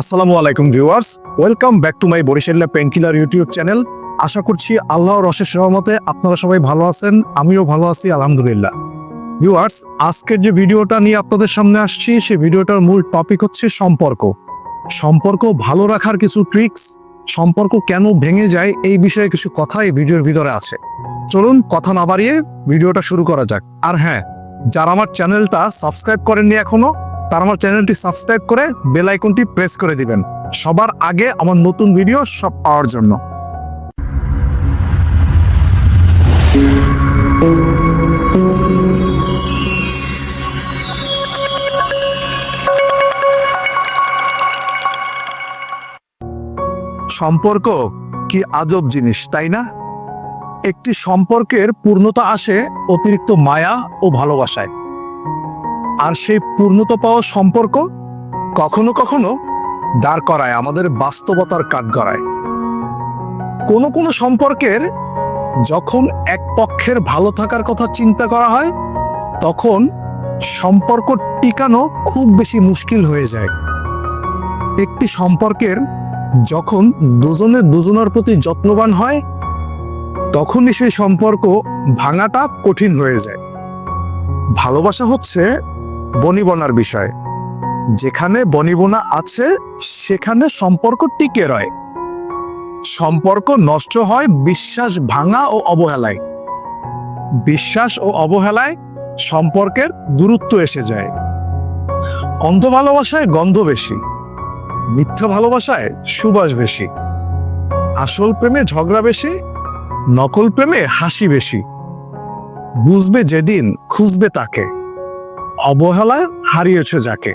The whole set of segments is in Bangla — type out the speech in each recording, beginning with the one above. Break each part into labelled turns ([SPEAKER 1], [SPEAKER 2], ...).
[SPEAKER 1] আসসালামু আলাইকুম viewers, welcome back to my বরিশাল্লা painkiller YouTube channel. আশা করছি আল্লাহর অশেষ রহমতে আপনারা সবাই ভালো আছেন, আমিও ভালো আছি, আলহামদুলিল্লাহ। ভিউয়ার্স, আজকের যে ভিডিওটা নিয়ে আপনাদের সামনে আসছি, সেই ভিডিওটার মূল টপিক হচ্ছে সম্পর্ক। সম্পর্ক ভালো রাখার কিছু ট্রিক্স সম্পর্ক কেন ভেঙে যায় এই বিষয়ে কিছু কথা এই ভিডিওর ভিতরে আছে। চলুন কথা না বাড়িয়ে ভিডিওটা শুরু করা যাক। আর হ্যাঁ যারা আমার চ্যানেলটা সাবস্ক্রাইব করেননি এখনও তারা আমার চ্যানেলটি সাবস্ক্রাইব করে বেল আইকনটি প্রেস করে দিবেন। সবার আগে আমার নতুন ভিডিও সব পাওয়ার জন্য। সম্পর্ক কি আজব জিনিস, তাই না? একটি সম্পর্কের পূর্ণতা আসে অতিরিক্ত মায়া ও ভালোবাসায়। আর সেই পূর্ণতা পাওয়া সম্পর্ক কখনো কখনো দাঁড় করায়, আমাদের বাস্তবতার কাঠ গড়ায়। কোনো কোনো সম্পর্কের যখন এক পক্ষের ভালো থাকার কথা চিন্তা করা হয়, তখন সম্পর্ক টিকানো খুব বেশি মুশকিল হয়ে যায়। একটি সম্পর্কের যখন দুজনে দুজনের প্রতি যত্নবান হয়, তখনই সেই সম্পর্ক ভাঙাটা কঠিন হয়ে যায়। ভালোবাসা হচ্ছে বনিবনার বিষয়। যেখানে বনিবনা আছে, সেখানে সম্পর্ক টিকে রয়। সম্পর্ক নষ্ট হয় বিশ্বাস ভাঙা ও অবহেলায়। বিশ্বাস ও অবহেলায় সম্পর্কের দূরত্ব এসে যায়। অন্ধ ভালোবাসায় গন্ধ বেশি, মিথ্যা ভালোবাসায় সুবাস বেশি, আসল প্রেমে ঝগড়া বেশি, নকল প্রেমে হাসি বেশি। বুঝবে যেদিন খুঁজবে তাকে। অবহেলায় হারিয়েছে যাকে।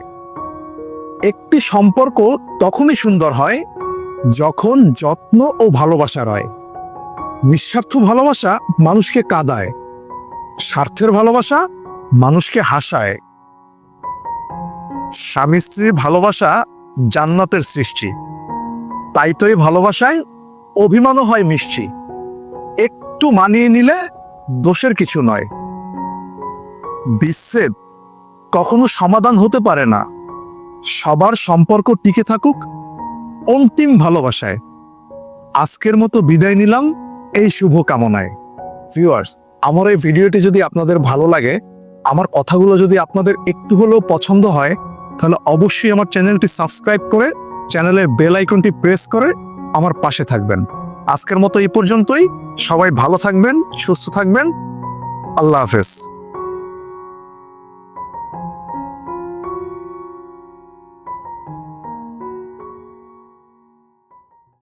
[SPEAKER 1] একটি সম্পর্ক তখনই সুন্দর হয় যখন যত্ন ও ভালোবাসা রয়। নিঃস্বার্থ ভালোবাসা মানুষকে কাঁদায়, স্বার্থের ভালোবাসা মানুষকে হাসায়। স্বামী স্ত্রীর ভালোবাসা জান্নাতের সৃষ্টি। তাই তো এই ভালোবাসায় অভিমানও হয় মিষ্টি। একটু মানিয়ে নিলে দোষের কিছু নয়। বিচ্ছেদ কখনো সমাধান হতে পারে না। সবার সম্পর্ক টিকে থাকুক, অন্তিম ভালোবাসায়। আজকের মতো বিদায় নিলাম, এই শুভ কামনায় ভিউয়ার্স আমার এই ভিডিওটি যদি আপনাদের ভালো লাগে, আমার কথাগুলো যদি আপনাদের একটু হলেও পছন্দ হয়, তাহলে অবশ্যই আমার চ্যানেলটি সাবস্ক্রাইব করে, চ্যানেলের বেল আইকনটি প্রেস করে আমার পাশে থাকবেন। আজকের মতো এই পর্যন্তই। সবাই ভালো থাকবেন, সুস্থ থাকবেন। আল্লাহ হাফেজ।